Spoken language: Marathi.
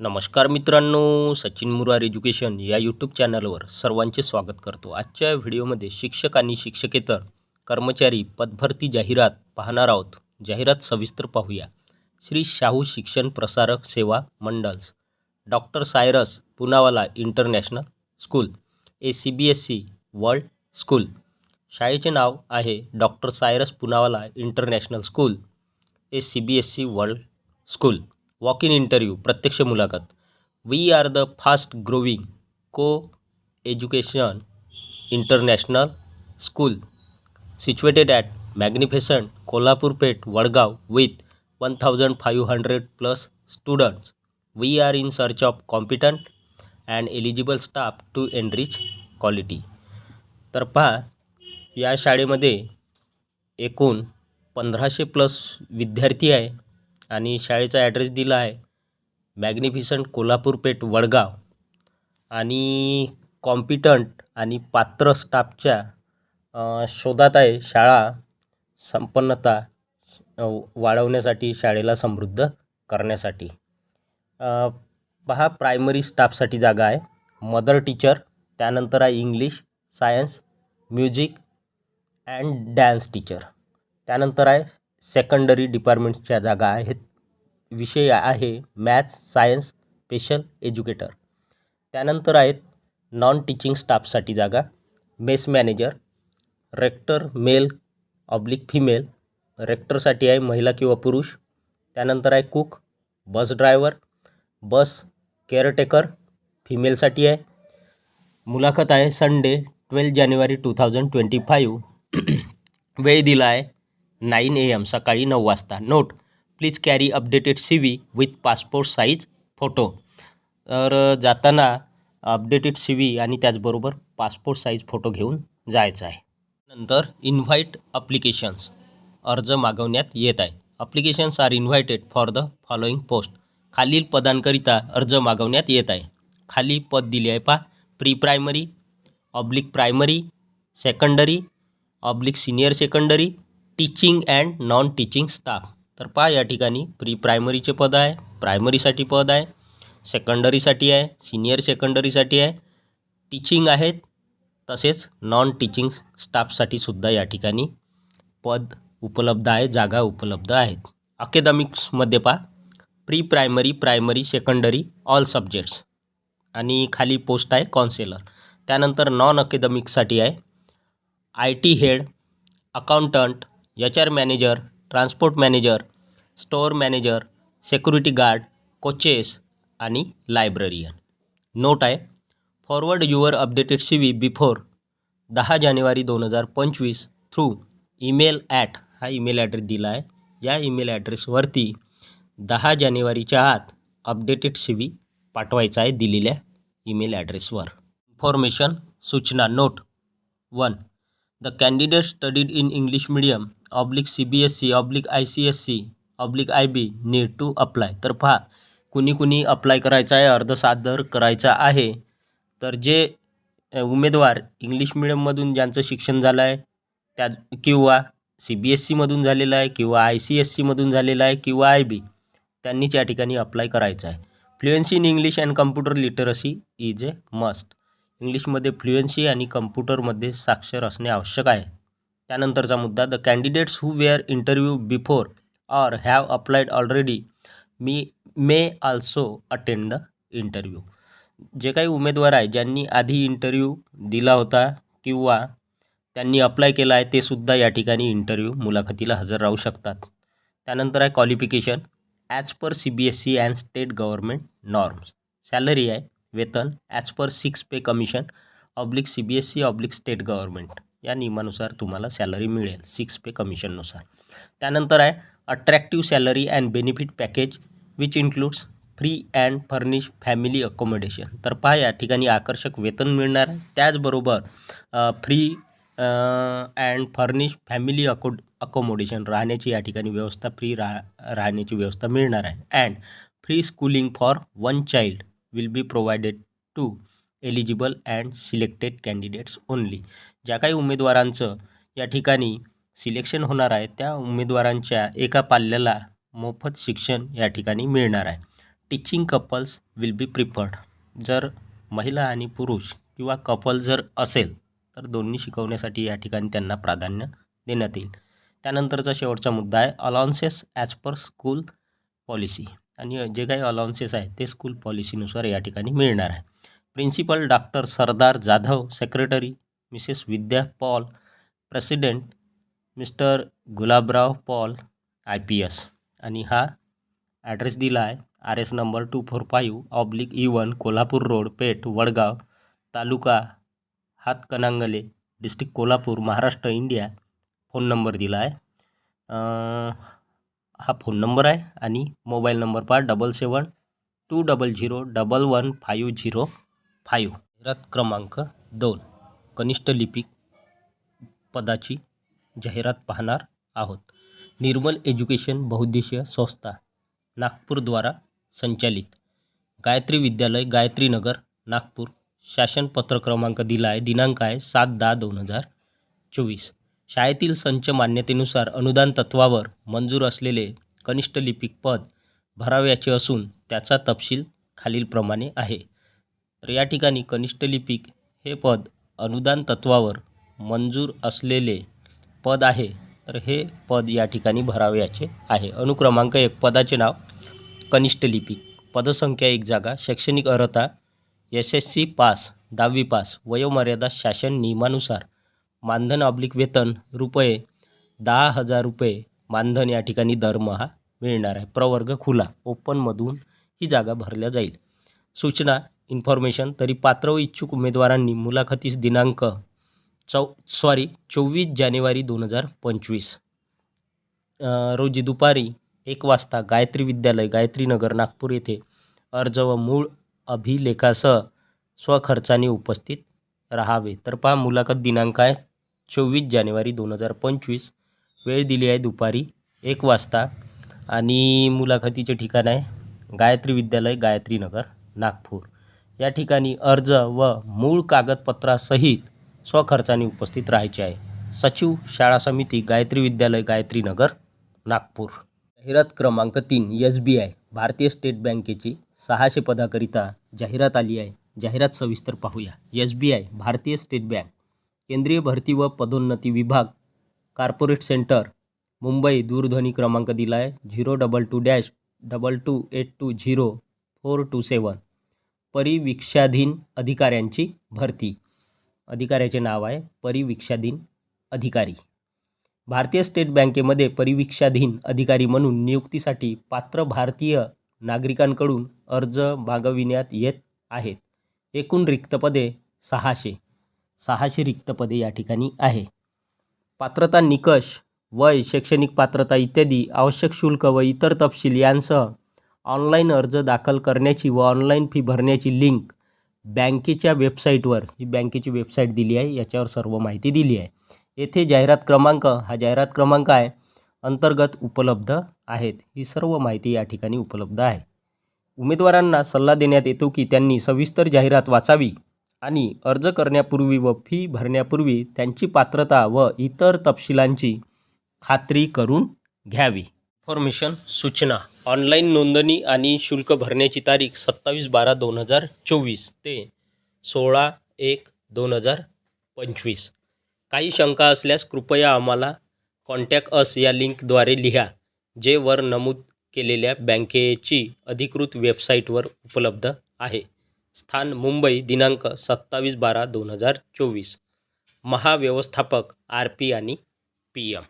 नमस्कार मित्रांनो सचिन मुरार एज्युकेशन या यूट्यूब चॅनलवर सर्वांचे स्वागत करतो. आजच्या व्हिडिओमध्ये शिक्षक आणि शिक्षकेतर कर्मचारी पदभरती जाहिरात पाहणार आहोत. जाहिरात सविस्तर पाहूया. Shri Shahu Shikshan Prasarak Seva Mandal's doctor Cyrus Poonawalla international school A C B S C world school. शाळेचे नाव आहे doctor Cyrus Poonawalla international school A C B S C world school. Walk in interview प्रत्यक्ष मुलाखत we are the fast growing co education international school situated at magnificent Kolhapur Peth Vadgaon with one thousand five hundred plus students we are in search of competent and eligible staff to enrich quality तर पहा या शाळेमध्ये एकूण पंधराशे प्लस विद्यार्थी आहे. आणि शाळेचा ॲड्रेस दिला आहे. मॅग्निफिसंट कोल्हापूर पेठ वडगाव. आणि कॉम्पिटंट आणि पात्र स्टाफच्या शोधात आहे शाळा संपन्नता वाढवण्यासाठी शाळेला समृद्ध करण्यासाठी. पहा प्रायमरी स्टाफसाठी जागा आहे. मदर टीचर त्यानंतर आहे English science music and dance teacher त्यानंतर आहे सेकंडरी डिपार्टमेंटच्या जागा आहेत. विषय आहे मॅथ्स सायन्स स्पेशल एज्युकेटर त्यानंतर आहेत नॉन टीचिंग स्टाफसाठी जागा mess manager rector male oblique female रेक्टरसाठी आहे महिला किंवा पुरुष. त्यानंतर आहे cook bus driver bus caretaker फिमेलसाठी आहे. मुलाखत आहे Sunday twelve January two thousand twenty five वेळ दिला आहे नाईन ए एम सकाळी नऊ वाजता. Note please carry updated C V with passport size photo तर जाताना अपडेटेड सी व्ही आणि त्याचबरोबर पासपोर्ट साईज फोटो घेऊन जायचं आहे. नंतर इन्व्हाइट अप्लिकेशन्स अर्ज मागवण्यात येत आहे. Applications are invited for the following post खालील पदांकरिता अर्ज मागवण्यात येत आहे. खाली पद दिले आहे पा pre primary oblique primary secondary oblique senior secondary teaching and non teaching staff तर पहा या ठिकाणी प्री प्रायमरीचे पद आहे प्रायमरीसाठी पद आहे सेकंडरीसाठी आहे सिनियर सेकंडरीसाठी आहे. टीचिंग आहेत तसेच नॉन टीचिंग स्टाफसाठी सुद्धा या ठिकाणी पद उपलब्ध आहे जागा उपलब्ध आहेत. अकॅदमिक्समध्ये पहा pre primary primary secondary all subjects आणि खाली पोस्ट आहे कॉन्सेलर त्यानंतर नॉन अकॅडमिकसाठी आहे I T head accountant H R manager transport manager store manager security guard coaches आणि लायब्ररियन. नोट आहे forward your updated C V before दहा जानेवारी दोन हजार पंचवीस थ्रू ईमेल ॲट हा ईमेल ॲड्रेस दिला आहे या ईमेल ॲड्रेसवरती दहा जानेवारीच्या आत अपडेटेड सी व्ही पाठवायचा आहे दिलेल्या ईमेल ॲड्रेसवर. इन्फॉर्मेशन सूचना note one. The candidate studied in English medium oblique C B S C oblique I C S C oblique I B need to apply तर पहा कुणी कुणी अप्लाय करायचा आहे अर्ज सादर करायचा आहे. तर जे उमेदवार इंग्लिश मिडियममधून ज्यांचं शिक्षण झालं आहे त्या किंवा सी बी एस सीमधून झालेलं आहे किंवा आय सी एस सीमधून झालेलं आहे किंवा आय बी त्यांनीच या ठिकाणी अप्लाय करायचं आहे. Fluency in English and computer literacy is a must इंग्लिशमध्ये फ्लुएन्सी आणि कम्प्युटरमध्ये साक्षर असणे आवश्यक आहे. त्यानंतरचा मुद्दा the candidates who were interview before or have applied already me may also attend the interview जे काही उमेदवार आहे ज्यांनी आधी इंटरव्ह्यू दिला होता किंवा त्यांनी अप्लाय केला आहे ते सुद्धा या ठिकाणी इंटरव्ह्यू मुलाखतीला हजर राहू शकतात. त्यानंतर आहे qualification as per C B S C and state government norms salary आहे वेतन as per six pay commission oblique C B S C oblique state government या नियमानुसार तुम्हाला सॅलरी मिळेल सिक्स पे कमिशननुसार त्यानंतर आहे attractive salary and benefit package which includes free and furnish family accommodation तर पहा या ठिकाणी आकर्षक वेतन मिळणार आहे. त्याचबरोबर फ्री अँड फर्निश फॅमिली अको अकोमोडेशन राहण्याची या ठिकाणी व्यवस्था फ्री राह राहण्याची व्यवस्था मिळणार आहे. And free schooling for one child will be provided to eligible and selected candidates only ज्या काही उमेदवारांचं या ठिकाणी सिलेक्शन होणार आहे त्या उमेदवारांच्या एका पाल्याला मोफत शिक्षण या ठिकाणी मिळणार आहे. Teaching couples will be preferred जर महिला आणि पुरुष किंवा कपल जर असेल तर दोन्ही शिकवण्यासाठी या ठिकाणी त्यांना प्राधान्य देण्यात येईल. त्यानंतरचा शेवटचा मुद्दा आहे allowances as per school policy आणि जे काही अलाउन्सेस आहेत ते स्कूल पॉलिसीनुसार या ठिकाणी मिळणार आहे. Principal doctor Sardar Jadhav secretary mrs Vidya Paul president mister Gulabrao Paul I P S आणि हा ॲड्रेस दिला आहे R S number two four five oblique E one Kolhapur road Peth Vadgaon taluka Hatkanangale district Kolhapur Maharashtra India phone number दिला आहे. हा फोन नंबर आहे आणि मोबाईल नंबर पहा double seven two double zero double one five zero five जाहिरात क्रमांक दोन. कनिष्ठ लिपिक पदाची जाहिरात पाहणार आहोत. निर्मल एज्युकेशन बहुद्देशीय संस्था नागपूरद्वारा संचालित. गायत्री विद्यालय गायत्री नगर नागपूर. शासन पत्र क्रमांक दिला आहे दिनांक आहे सात दहा दोन हजार चोवीस. शाळेतील संच मान्यतेनुसार अनुदान तत्वावर मंजूर असलेले कनिष्ठ लिपिक पद भरावयाचे असून त्याचा तपशील खालीलप्रमाणे आहे. तर या ठिकाणी कनिष्ठ लिपिक हे पद अनुदान तत्वावर मंजूर असलेले पद आहे. तर हे पद या ठिकाणी भरावयाचे आहे. अनुक्रमांक एक पदाचे नाव कनिष्ठ लिपिक. पदसंख्या एक जागा शैक्षणिक अर्हता एस एस सी पास दहावी पास वयोमर्यादा शासन नियमानुसार मानधन ऑब्लिक वेतन रुपये दहा हजार रुपये मानधन या ठिकाणी दरमहा मिळणार आहे. प्रवर्ग खुला ओपनमधून ही जागा भरल्या जाईल. सूचना इन्फॉर्मेशन तरी पात्र व इच्छुक उमेदवारांनी मुलाखतीस दिनांक चौ सॉरी चोवीस जानेवारी दोन हजार पंचवीस. रोजी दुपारी एक वाजता गायत्री विद्यालय गायत्री नगर नागपूर येथे अर्ज व मूळ अभिलेखासह स्वखर्चाने उपस्थित राहावे. तर पहा मुलाखत दिनांक आहे चोवीस जानेवारी दोन हजार पंचवीस. वेळ दिली आहे दुपारी एक वाजता. आणि मुलाखतीचे ठिकाण आहे गायत्री विद्यालय गायत्री नगर नागपूर. या ठिकाणी अर्ज व मूळ कागदपत्रासहित स्वखर्चाने उपस्थित राहायचे आहे. सचिव शाळा समिती गायत्री विद्यालय गायत्री नगर नागपूर. जाहिरात क्रमांक तीन एस बी आय भारतीय स्टेट बँकेची सहाशे पदाकरिता जाहिरात आली आहे. जाहिरात सविस्तर पाहूया. एस बी आय भारतीय स्टेट बँक. केंद्रीय भरती व पदोन्नती विभाग कार्पोरेट सेंटर मुंबई दूरध्वनी क्रमांक दिला आहे zero double two dash double two eight two zero four two seven. परिविक्षाधीन अधिकाऱ्यांची भरती. अधिकाऱ्याचे नाव आहे परिविक्षाधीन अधिकारी. भारतीय स्टेट बँकेमध्ये परिविक्षाधीन अधिकारी म्हणून नियुक्तीसाठी पात्र भारतीय नागरिकांकडून अर्ज मागविण्यात येत आहेत. एकूण रिक्त पदे सहाशे. सहाशे रिक्त पदे या ठिकाणी आहे. पात्रता निकष वय शैक्षणिक पात्रता इत्यादी आवश्यक शुल्क व इतर तपशील यांसह ऑनलाईन अर्ज दाखल करण्याची व ऑनलाईन फी भरण्याची लिंक बँकेच्या वेबसाईटवर ही बँकेची वेबसाईट दिली आहे याच्यावर सर्व माहिती दिली आहे. येथे जाहिरात क्रमांक हा जाहिरात क्रमांक आहे अंतर्गत उपलब्ध आहेत ही सर्व माहिती या ठिकाणी उपलब्ध आहे. उमेदवारांना सल्ला देण्यात येतो की त्यांनी सविस्तर जाहिरात वाचावी. आणि अर्ज करण्यापूर्वी व फी भरण्यापूर्वी त्यांची पात्रता व इतर तपशिलांची खात्री करून घ्यावी. इन्फॉर्मेशन सूचना. ऑनलाईन नोंदणी आणि शुल्क भरण्याची तारीख सत्तावीस बारा दोन हजार चोवीस ते सोळा एक दोन हजार पंचवीस. काही शंका असल्यास कृपया आम्हाला कॉन्टॅक्ट अस या लिंकद्वारे लिहा जे वर नमूद केलेल्या बँकेची अधिकृत वेबसाईटवर उपलब्ध आहे. स्थान मुंबई दिनांक सत्तावीस बारा दोन हजार चोवीस. महाव्यवस्थापक आर पी आणि पी एम.